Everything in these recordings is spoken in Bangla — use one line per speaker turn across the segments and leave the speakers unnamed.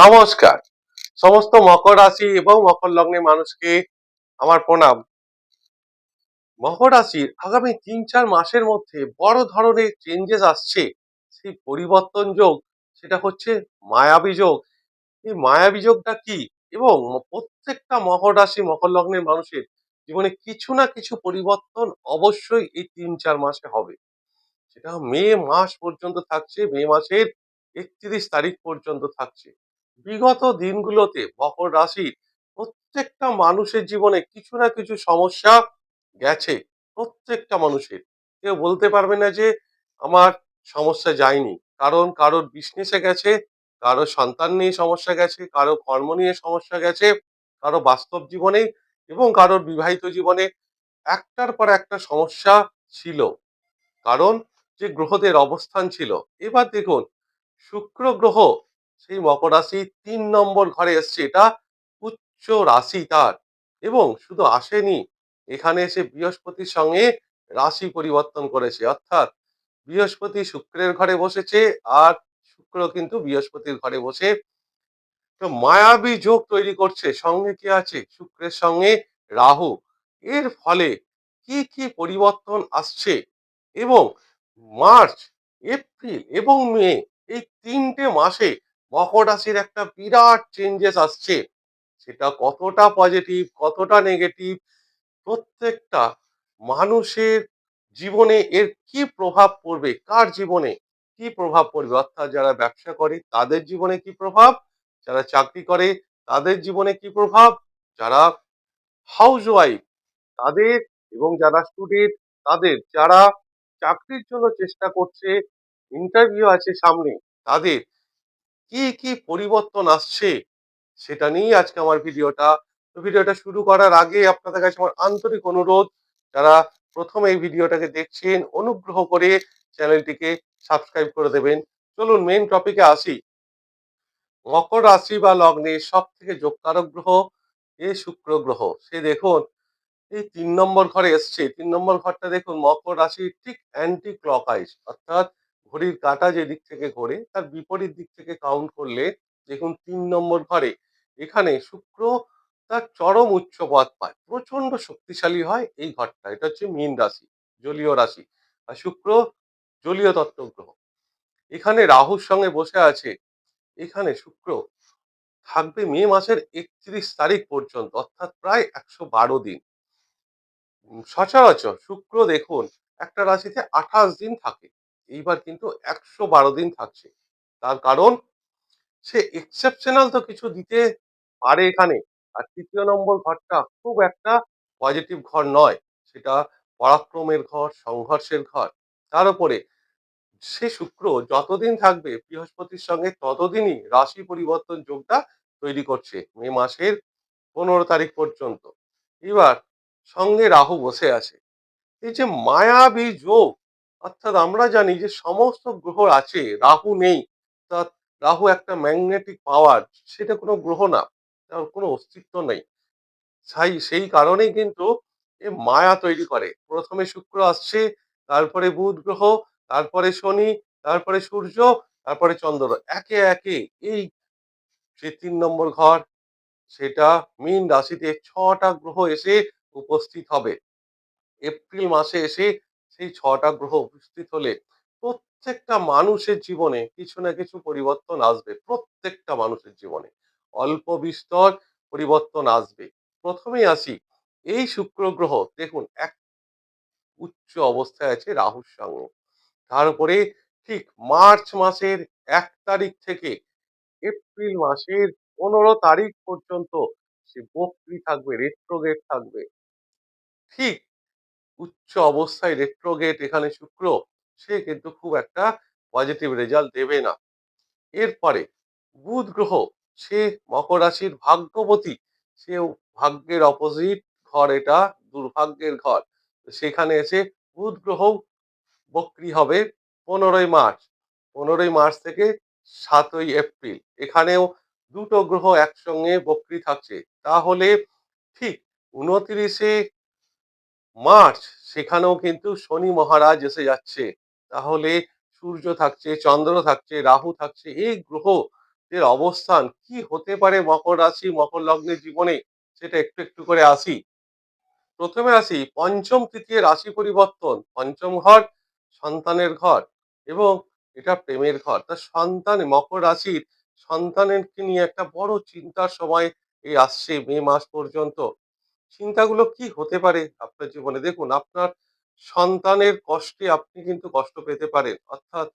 নমস্কার। সমস্ত মকর রাশি এবং মকর লগ্নের মানুষকে আমার প্রণাম। মকর রাশির আগামী তিন চার মাসের মধ্যে বড় ধরনের চেঞ্জেস আসছে। সেই পরিবর্তন যোগ, সেটা হচ্ছে মায়াবী যোগ। এই মায়াবী যোগটা কি? এবং প্রত্যেকটা মকর রাশি, মকর লগ্নের মানুষের জীবনে কিছু না কিছু পরিবর্তন অবশ্যই এই তিন চার মাসে হবে। সেটা মে মাস পর্যন্ত থাকছে, মে মাসের একত্রিশ তারিখ পর্যন্ত থাকছে। বিগত দিনগুলোতে মকর রাশির প্রত্যেকটা মানুষের জীবনে কিছু না কিছু সমস্যা গেছে প্রত্যেকটা মানুষের। কেউ বলতে পারবে না যে, আমার সমস্যা যায়নি। কারণ কারোর বিজনেসে গেছে কারও সন্তান নিয়ে সমস্যা গেছে কারও কর্ম নিয়ে সমস্যা গেছে, কারও বাস্তব জীবনে এবং কারোর বিবাহিত জীবনে একটার পর একটা সমস্যা ছিল। কারণ যে গ্রহদের অবস্থান ছিল। এবার দেখুন, শুক্র গ্রহ সেই মকর রাশি তিন নম্বর ঘরে এসছে। এটা উচ্চ রাশি তার এবং শুধু আসেনি, এখানে এসে বৃহস্পতির সঙ্গে রাশি পরিবর্তন করেছে। অর্থাৎ বৃহস্পতি শুক্রের ঘরে বসেছে আর শুক্র কিন্তু বৃহস্পতির ঘরে বসে তো মায়াবী যোগ তৈরি করছে। সঙ্গে কি আছে? শুক্রের সঙ্গে রাহু। এর ফলে কি কি পরিবর্তন আসছে এবং মার্চ, এপ্রিল এবং মে এই তিনটে মাসে মকর রাশির একটা বিরাট চেঞ্জেস আসছে। সেটা কতটা পজিটিভ কতটা নেগেটিভ প্রত্যেকটা মানুষের জীবনে এর কি প্রভাব পড়বে, কার জীবনে কি প্রভাব পড়বে? অর্থাৎ যারা ব্যবসা করে, তাদের জীবনে কি প্রভাব? যারা চাকরি করে, তাদের জীবনে কি প্রভাব? যারা হাউস ওয়াইফ তাদের এবং যারা স্টুডেন্ট তাদের, যারা চাকরির জন্য চেষ্টা করছে ইন্টারভিউ আছে সামনে, তাদের কি কি পরিবর্তন আসছে, সেটা নিয়েই আজকে আমার ভিডিওটা। তো ভিডিওটা শুরু করার আগে আপনাদের কাছে আমার আন্তরিক অনুরোধ, যারা প্রথম এই ভিডিওটাকে দেখছেন, অনুগ্রহ করে চ্যানেলটিকে সাবস্ক্রাইব করে দেবেন। চলুন মেন টপিকে আসি। মকর রাশি বা লগ্নে সব থেকে যোগকারক গ্রহ এ শুক্র গ্রহ। সে দেখুন, এই তিন নম্বর ঘরে এসছে। তিন নম্বর ঘরটা দেখুন, মকর রাশির ঠিক অ্যান্টি ক্লকওয়াইজ অর্থাৎ ঘড়ির কাঁটা যেদিক থেকে ঘোরে, তার বিপরীত দিক থেকে কাউন্ট করলে দেখুন তিন নম্বর ঘরে এখানে শুক্র তার চরম উচ্চ পদ পায়। প্রচণ্ড শক্তিশালী হয় এই ঘরটা। এটা হচ্ছে মীন রাশি, জলীয় রাশি। আর শুক্র জলীয় তত্ত্ব গ্রহ। এখানে রাহুর সঙ্গে বসে আছে, এখানে শুক্র থাকবে মে মাসের একত্রিশ তারিখ পর্যন্ত, অর্থাৎ প্রায় একশো বারো দিন। সচরাচর শুক্র দেখুন একটা রাশিতে আঠাশ দিন থাকে। এইবার কিন্তু একশো বারো দিন থাকছে। তার কারণ, সে এক্সেপশনাল তো কিছু দিতে পারে এখানে। আর তৃতীয় নম্বর ঘরটা খুব একটা পজিটিভ ঘর নয়। সেটা পরাক্রমের ঘর, সংঘর্ষের ঘর। তার উপরে, সে শুক্র যতদিন থাকবে, বৃহস্পতির সঙ্গে ততদিনই রাশি পরিবর্তন যোগটা তৈরি করছে, মে মাসের পনেরো তারিখ পর্যন্ত। এবার সঙ্গে রাহু বসে আছে। এই যে মায়াবী যোগ অর্থাৎ আমরা জানি যে সমস্ত গ্রহ আছে, রাহু নেই, অর্থাৎ রাহু একটা ম্যাগনেটিক পাওয়ার সেটা কোনো গ্রহ না, তার কোনো অস্তিত্ব নেই। সেই সেই কারণেই কিন্তু এ মায়া তৈরি করে। প্রথমে শুক্র আসছে, তারপরে বুধ গ্রহ, তারপরে শনি, তারপরে সূর্য, তারপরে চন্দ্র, একে একে, এই যে তিন নম্বর ঘর, সেটা মীন রাশিতে ছটা গ্রহ এসে উপস্থিত হবে। এপ্রিল মাসে এসে সেই ছটা গ্রহ উপস্থিত হলে প্রত্যেকটা মানুষের জীবনে কিছু না কিছু পরিবর্তন আসবে, প্রত্যেকটা মানুষের জীবনে। অল্প বিস্তর পরিবর্তন আসবে। প্রথমেই আসি, এই শুক্র গ্রহ দেখুন এক উচ্চ অবস্থায় আছে রাহুর সঙ্গে। তার উপরে ঠিক মার্চ মাসের এক তারিখ থেকে এপ্রিল মাসের পনেরো তারিখ পর্যন্ত সে বক্রি থাকবে রেট্রোগেট থাকবে। ঠিক উচ্চ অবস্থায় রেট্রোগেট এখানে শুক্র, সে কিন্তু খুব একটা পজিটিভ রেজাল্ট দেবে না। এরপরে বুধ গ্রহ, সে মকর রাশির ভাগ্যবতী সে ভাগ্যের অপোজিট ঘর এটা, দুর্ভাগ্যের ঘর। সেখানে এসে বুধ গ্রহ বক্রি হবে পনেরোই মার্চ। পনেরোই মার্চ থেকে সাতই এপ্রিল। এখানেও দুটো গ্রহ একসঙ্গে বক্রি থাকছে। তাহলে ঠিক উনত্রিশে মার্চ, সেখানেও কিন্তু শনি মহারাজ এসে যাচ্ছে। তাহলে সূর্য থাকছে, চন্দ্র থাকছে, রাহু থাকছে, এই গ্রহ এর অবস্থান কি হতে পারে মকর রাশি, মকর লগ্নের জীবনে? সেটা একটু একটু করে আসি। প্রথমে আসি, পঞ্চম তৃতীয় রাশি পরিবর্তন। পঞ্চম ঘর, সন্তানের ঘর এবং এটা প্রেমের ঘর। তা সন্তান, মকর রাশির সন্তানকে নিয়ে একটা বড় চিন্তার সময় এই আসছে মে মাস পর্যন্ত। চিন্তাগুলো কি হতে পারে আপনার জীবনে? দেখুন, আপনার সন্তানের কষ্টে আপনি কিন্তু কষ্ট পেতে পারেন। অর্থাৎ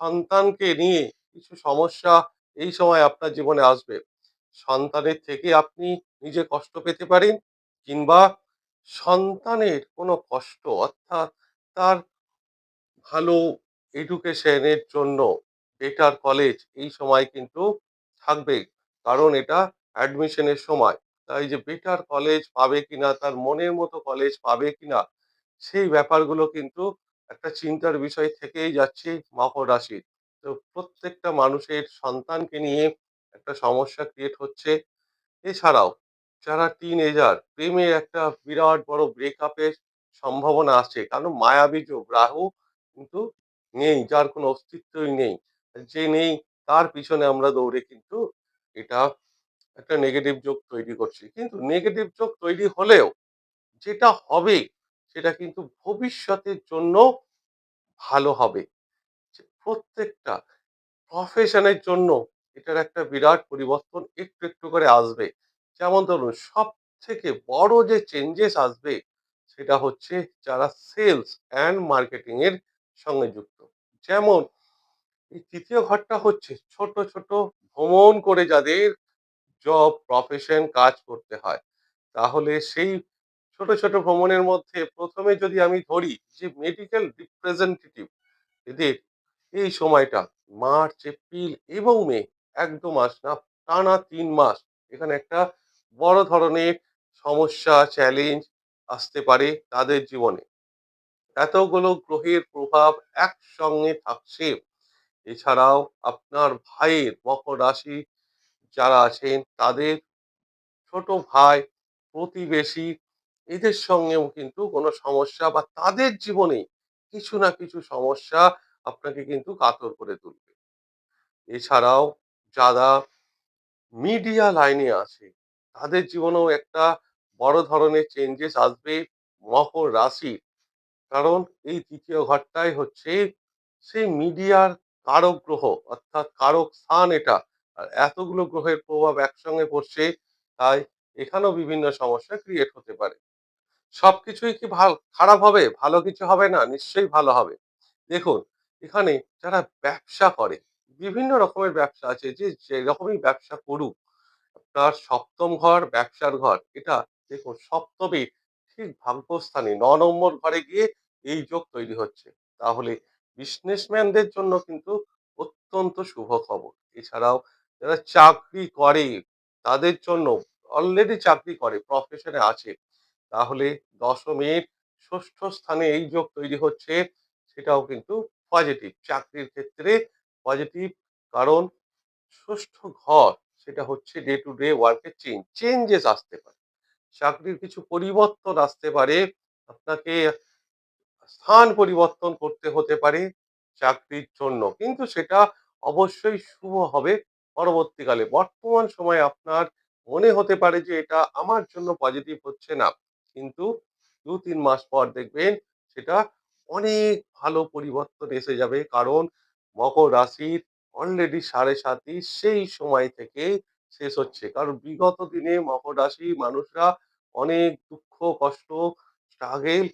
সন্তানকে নিয়ে কিছু সমস্যা এই সময় আপনার জীবনে আসবে। সন্তানের থেকে আপনি নিজে কষ্ট পেতে পারেন কিংবা সন্তানের কোনো কষ্ট, অর্থাৎ তার ভালো এডুকেশনের জন্য বেটার কলেজ এই সময় কিন্তু থাকবে। কারণ এটা অ্যাডমিশনের সময়। তাই যে বেটার কলেজ পাবে কিনা, তার মনের মতো কলেজ পাবে কিনা, সেই ব্যাপারগুলো কিন্তু একটা চিন্তার বিষয় থেকেই যাচ্ছে মকর রাশির। তো প্রত্যেকটা মানুষের সন্তানকে নিয়ে একটা সমস্যা ক্রিয়েট হচ্ছে। এছাড়াও যারা টিন এজার প্রেমে একটা বিরাট বড় ব্রেকআপের সম্ভাবনা আছে, কারণ মায়াবী রাহু কিন্তু নেই, যার কোনো অস্তিত্বই নেই। যে নেই, তার পিছনে আমরা দৌড়ে কিন্তু এটা একটা নেগেটিভ যোগ তৈরি করছি। কিন্তু নেগেটিভ যোগ তৈরি হলেও যেটা হবে সেটা কিন্তু ভবিষ্যতের জন্য ভালো হবে। প্রত্যেকটা প্রফেশনের জন্য এটার একটা বিরাট পরিবর্তন একটু একটু করে আসবে। যেমন ধরুন সব থেকে বড় যে চেঞ্জেস আসবে সেটা হচ্ছে যারা সেলস অ্যান্ড মার্কেটিং এর সঙ্গে যুক্ত। যেমন এই তৃতীয় ঘরটা হচ্ছে ছোট ছোট ভ্রমণ করে যাদের জব প্রফেশন কাজ করতে হয়। তাহলে সেই ছোট ছোট ভ্রমণের মধ্যে প্রথমে যদি আমি ধরি যে মেডিকেল রিপ্রেজেন্টেটিভ এদের এই সময়টা মার্চ, এপ্রিল এবং মে এক দু মাস না, টানা তিন মাস এখানে একটা বড় ধরনের সমস্যা চ্যালেঞ্জ আসতে পারে তাদের জীবনে। এতগুলো গ্রহের প্রভাব একসঙ্গে থাকছে। এছাড়াও আপনার ভাইয়ের মকর রাশি যারা আছেন তাদের ছোট ভাই, প্রতিবেশী, এদের সঙ্গেও কিন্তু কোনো সমস্যা বা তাদের জীবনে কিছু না কিছু সমস্যা আপনাকে কিন্তু কাতর করে তুলবে। এছাড়াও যারা মিডিয়া লাইনে আছে, তাদের জীবনেও একটা বড় ধরনের চেঞ্জেস আসবে মকর রাশি। কারণ এই তৃতীয় ঘরটাই হচ্ছে সেই মিডিয়ার কারক গ্রহ, অর্থাৎ কারক স্থান এটা। আর এতগুলো গ্রহের প্রভাব একসঙ্গে পড়ছে, তাই এখানেও বিভিন্ন সমস্যা ক্রিয়েট হতে পারে। সবকিছুই কি ভালো, খারাপ হবে? ভালো কিছু হবে না? নিশ্চয়ই ভালো হবে। দেখুন, এখানে যারা ব্যবসা করে, বিভিন্ন রকমের ব্যবসা আছে, যে যেরকমই ব্যবসা করুক, তার সপ্তম ঘর, ব্যবসার ঘর, এটা দেখুন সপ্তমে ঠিক ভাগ্যস্থানে, ন নম্বর ঘরে গিয়ে এই যোগ তৈরি হচ্ছে। তাহলে বিজনেসম্যানদের জন্য কিন্তু অত্যন্ত শুভ খবর। এছাড়াও যারা চাকরি করে তাদের জন্য অলরেডি চাকরি করে প্রফেশনে আছে। তাহলে দশমের ষষ্ঠ স্থানে এই যোগ তৈরি হচ্ছে, সেটাও কিন্তু পজিটিভ চাকরির ক্ষেত্রে পজিটিভ কারণ ষষ্ঠ ঘর সেটা হচ্ছে ডে টু ডে ওয়ার্কের চেঞ্জ চেঞ্জেস আসতে পারে। চাকরির কিছু পরিবর্তন আসতে পারে, আপনাকে স্থান পরিবর্তন করতে হতে পারে চাকরির জন্য। কিন্তু সেটা অবশ্যই শুভ হবে পরবর্তীকালে। বর্তমান সময়ে আপনার মনে হতে পারে যে এটা আমার জন্য পজিটিভ হচ্ছে না। কিন্তু দু, তিন মাস পর দেখবেন সেটা অনেক ভালো পরিবর্তন এসে যাবে। কারণ মকর রাশির অলরেডি সাড়ে সাতই সেই সময় থেকে শেষ হচ্ছে। কারণ বিগত দিনে মকর রাশি মানুষরা অনেক দুঃখ, কষ্ট স্ট্রাগেল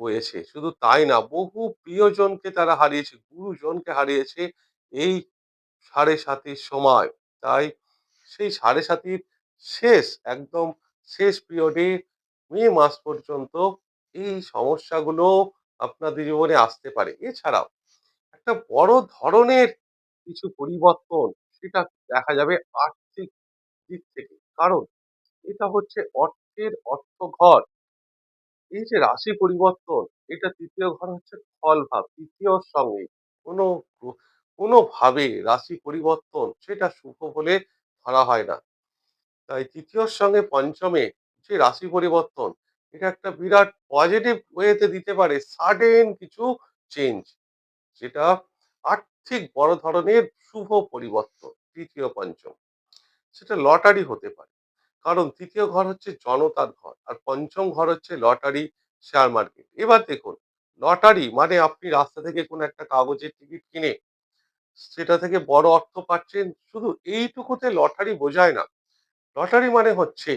হয়েছে শুধু তাই না, বহু প্রিয়জনকে তারা হারিয়েছে, গুরুজনকে হারিয়েছে। এই সাড়ে সাতির সময়। তাই সেই সাড়ে সাতির শেষ, একদম শেষ পিরিয়ডে মে মাস পর্যন্ত এই সমস্যাগুলো আপনাদের জীবনে আসতে পারে। এছাড়াও একটা বড় ধরনের কিছু পরিবর্তন সেটা দেখা যাবে আর্থিক দিক থেকে। কারণ এটা হচ্ছে অর্থের অর্থ ঘর এই যে রাশি পরিবর্তন, এটা তৃতীয় ঘর হচ্ছে ফল ভাব তৃতীয়র সঙ্গে কোনো কোনোভাবে রাশি পরিবর্তন সেটা শুভ বলে ধরা হয় না। তাই তৃতীয়র সঙ্গে পঞ্চমে যে রাশি পরিবর্তন, এটা একটা বিরাট পজিটিভ ওয়েতে দিতে পারে সাডেন কিছু চেঞ্জ যেটা আর্থিক বড় ধরনের শুভ পরিবর্তন, তৃতীয়, পঞ্চম। সেটা লটারি হতে পারে, কারণ তৃতীয় ঘর হচ্ছে জনতার ঘর আর পঞ্চম ঘর হচ্ছে লটারি শেয়ার মার্কেট এবার দেখুন লটারি মানে আপনি রাস্তা থেকে কোনো একটা কাগজের টিকিট কিনে সেটা থেকে বড় অর্থ পাচ্ছেন শুধু এইটুকুতে লটারি বোঝায় না। লটারি মানে হচ্ছে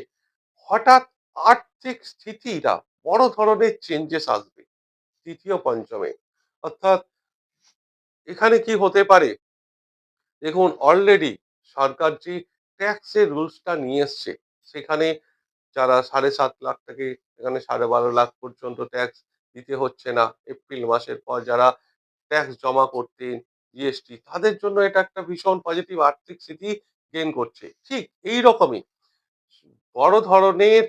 হঠাৎ আর্থিক স্থিতিটা বড় ধরনের চেঞ্জেস আসবে তৃতীয় পঞ্চমে। অর্থাৎ এখানে কি হতে পারে? দেখুন অলরেডি সরকার যে ট্যাক্সের রুলসটা নিয়ে এসছে, সেখানে যারা সাড়ে সাত লাখ থেকে এখানে সাড়ে বারো লাখ পর্যন্ত ট্যাক্স দিতে হচ্ছে না। এপ্রিল মাসের পর যারা ট্যাক্স জমা করতেন জিএসটি তাদের জন্য এটা একটা ভীষণ পজিটিভ আর্থিক স্থিতি গেন করছে। ঠিক এই রকমই বড় ধরনের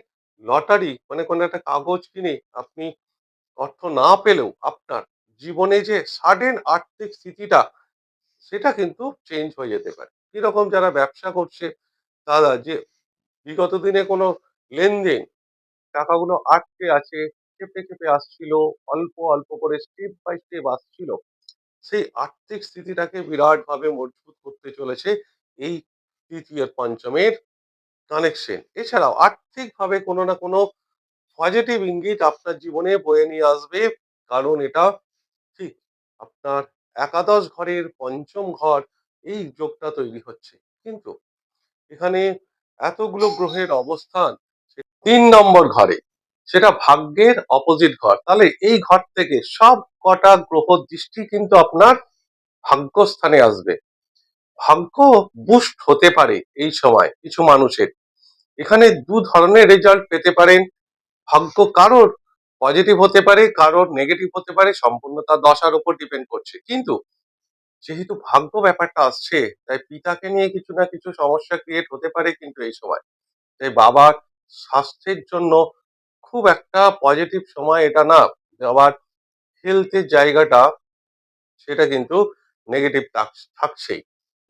লটারি মানে কোনো একটা কাগজ কিনে আপনি অর্থ না পেলেও আপনার জীবনে যে সাডেন আর্থিক স্থিতিটা, সেটা কিন্তু চেঞ্জ হয়ে যেতে পারে। এরকম যারা ব্যবসা করছে, তারা যে বিগত দিনে কোনো লেনদেন, টাকাগুলো আটকে আছে চেপে চেপে আসছিল, অল্প অল্প করে স্টেপ বাই স্টেপ আসছিল সেই আর্থিক স্থিতিটাকে বিরাটভাবে মজবুত করতে চলেছে এই তৃতীয় পঞ্চমের কানেকশন এছাড়াও আর্থিকভাবে কোনো না কোনো পজিটিভ ইঙ্গিত আপনার জীবনে বয়ে নিয়ে আসবে, কারণ এটা ঠিক আপনার একাদশ ঘরের পঞ্চম ঘর, এই যোগটা তৈরি হচ্ছে। কিন্তু এখানে এতগুলো গ্রহের অবস্থান তিন নম্বর ঘরে সেটা ভাগ্যের অপোজিট ঘর। তাহলে এই ঘর থেকে সব কটা গ্রহ দৃষ্টি কিন্তু আপনার ভাগ্যস্থানে আসবে। ভাগ্য বুস্ট হতে পারে এই সময় কিছু মানুষের। এখানে দু ধরনের রেজাল্ট পেতে পারেন। ভাগ্য কারোর পজিটিভ হতে পারে, কারোর নেগেটিভ হতে পারে সম্পূর্ণ তার দশার উপর ডিপেন্ড করছে। কিন্তু যেহেতু ভাগ্য ব্যাপারটা আসছে, তাই পিতাকে নিয়ে কিছু না কিছু সমস্যা ক্রিয়েট হতে পারে কিন্তু এই সময়। তাই বাবার স্বাস্থ্যের জন্য খুব একটা পজিটিভ সময় এটা না। আবার হেলথের জায়গাটা, সেটা কিন্তু নেগেটিভ থাকছেই।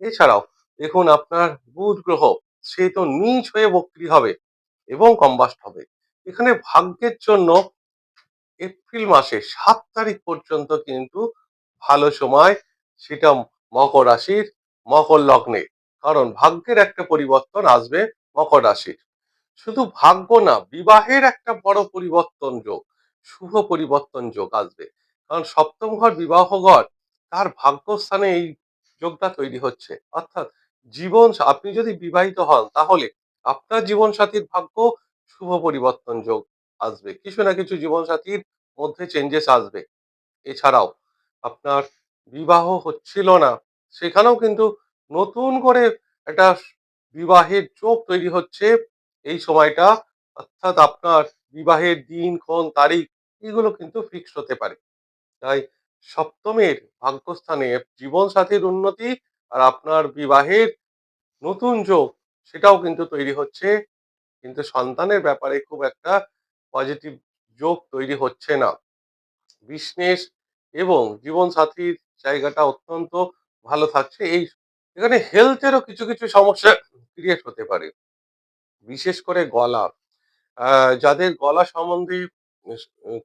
এছাড়াও দেখুন আপনার বুধ গ্রহ, সে তো নিচ হয়ে বক্রি হবে এবং কম্বাস্ট হবে। এখানে ভাগ্যের জন্য এপ্রিল মাসে সাত তারিখ পর্যন্ত কিন্তু ভালো সময়, সেটা মকর রাশির মকর লগ্নে। কারণ ভাগ্যের একটা পরিবর্তন আসবে মকর রাশির। শুধু ভাগ্য না, বিবাহের একটা বড় পরিবর্তন যোগ, শুভ পরিবর্তন যোগ আসবে। কারণ সপ্তম ঘর বিবাহ ঘর, তার ভাগ্যস্থানে এই যোগটা তৈরি হচ্ছে। অর্থাৎ জীবন, আপনি যদি বিবাহিত হন, তাহলে আপনার জীবন সাথীর ভাগ্য শুভ পরিবর্তন যোগ আসবে। কিছু না কিছু জীবন সাথীর মধ্যে চেঞ্জেস আসবে। এছাড়াও আপনার বিবাহ হচ্ছিল না, সেখানেও কিন্তু নতুন করে একটা বিবাহের যোগ তৈরি হচ্ছে। এই সময়টা, অর্থাৎ আপনার বিবাহের দিন, ক্ষণ, তারিখ, এগুলো কিন্তু ফিক্স হতে পারে। তাই সপ্তমের ভাগ্যস্থানে জীবন সাথীর উন্নতি আর আপনার বিবাহের নতুন যোগ, সেটাও কিন্তু তৈরি হচ্ছে। কিন্তু সন্তানের ব্যাপারে খুব একটা পজিটিভ যোগ তৈরি হচ্ছে না। বিজনেস এবং জীবন সাথীর জায়গাটা অত্যন্ত ভালো থাকছে। এই, এখানে হেলথেরও কিছু কিছু সমস্যা ক্রিয়েট হতে পারে। বিশেষ করে গলা। যাদের গলা সম্বন্ধে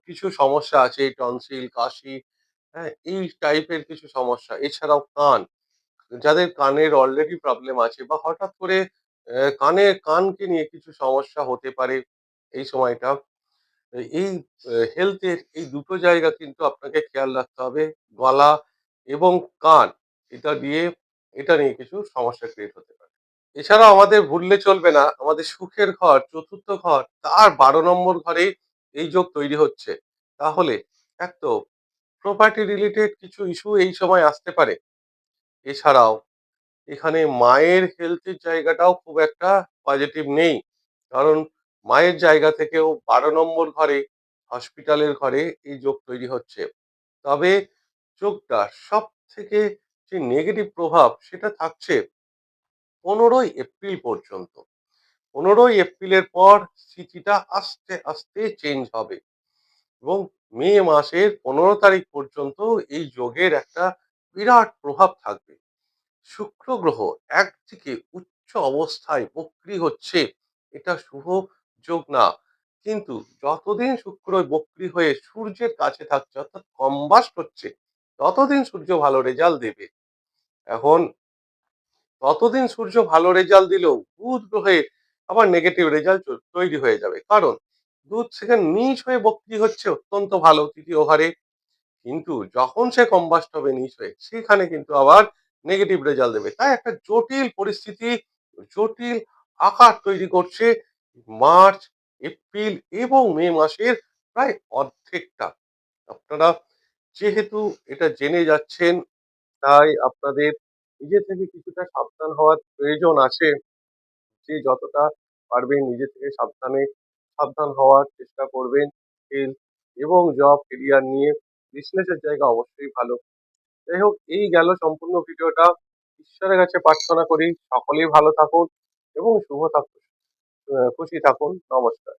কিছু সমস্যা আছে, টনসিল, কাশি হ্যাঁ এই টাইপের কিছু সমস্যা। এছাড়াও কান। যাদের কানের অলরেডি প্রবলেম আছে বা হঠাৎ করে কানে, কানকে নিয়ে কিছু সমস্যা হতে পারে এই সময়টা, এই হেলথের এই দুটো জায়গা কিন্তু আপনাকে খেয়াল রাখতে হবে। গলা এবং কান, এটা দিয়ে, এটা নিয়ে কিছু সমস্যা ক্রিয়েট হতে এছাড়াও আমাদের ভুললে চলবে না, আমাদের সুখের ঘর, চতুর্থ ঘর, তার বারো নম্বর ঘরে এই যোগ তৈরি হচ্ছে। তাহলে এক তো প্রপার্টি রিলেটেড কিছু ইস্যু এই সময় আসতে পারে। এছাড়াও এখানে মায়ের হেলথের জায়গাটাও খুব একটা পজিটিভ নেই। কারণ মায়ের জায়গা থেকেও বারো নম্বর ঘরে হসপিটালের ঘরে এই যোগ তৈরি হচ্ছে। তবে যোগটা সব থেকে যে নেগেটিভ প্রভাব সেটা থাকছে পনেরোই এপ্রিল পর্যন্ত। পনেরোই এপ্রিলের পর স্থিতিটা আস্তে আস্তে চেঞ্জ হবে। এবং মে মাসের পনেরো তারিখ পর্যন্ত এই যোগের একটা বিরাট প্রভাব থাকবে। শুক্র গ্রহ একদিকে উচ্চ অবস্থায় বক্রি হচ্ছে, এটা শুভ যোগ না। কিন্তু যতদিন শুক্র বক্রি হয়ে সূর্যের কাছে থাকছে, অর্থাৎ কম্বাস্ট হচ্ছে, ততদিন সূর্য ভালো রেজাল্ট দেবে। এখন ততদিন সূর্য ভালো রেজাল্ট দিলেও বুধ গ্রহে আবার নেগেটিভ রেজাল্ট তৈরি হয়ে যাবে। কারণ বুধ সেখানে নিচ হয়ে বক্রি হচ্ছে, অত্যন্ত ভালো তৃতীয় ঘরে কিন্তু যখন সে কম্বাস্ট হবে নিচ হয়ে, সেখানে কিন্তু আবার নেগেটিভ রেজাল্ট দেবে। তাই একটা জটিল পরিস্থিতি, জটিল আকার তৈরি করছে মার্চ, এপ্রিল এবং মে মাসের প্রায় অর্ধেকটা। আপনারা যেহেতু এটা জেনে যাচ্ছেন, তাই আপনাদের নিজে থেকে কিছুটা সাবধান হওয়ার প্রয়োজন আছে। যে যতটা পারবেন নিজে থেকে সাবধানে, সাবধান হওয়ার চেষ্টা করবেন। হেলথ এবং জব কেরিয়ার নিয়ে বিজনেসের জায়গা অবশ্যই ভালো। যাই হোক, এই গেল সম্পূর্ণ ভিডিওটা। ঈশ্বরের কাছে প্রার্থনা করি, সকলেই ভালো থাকুন এবং শুভ থাকুন খুশি থাকুন। নমস্কার।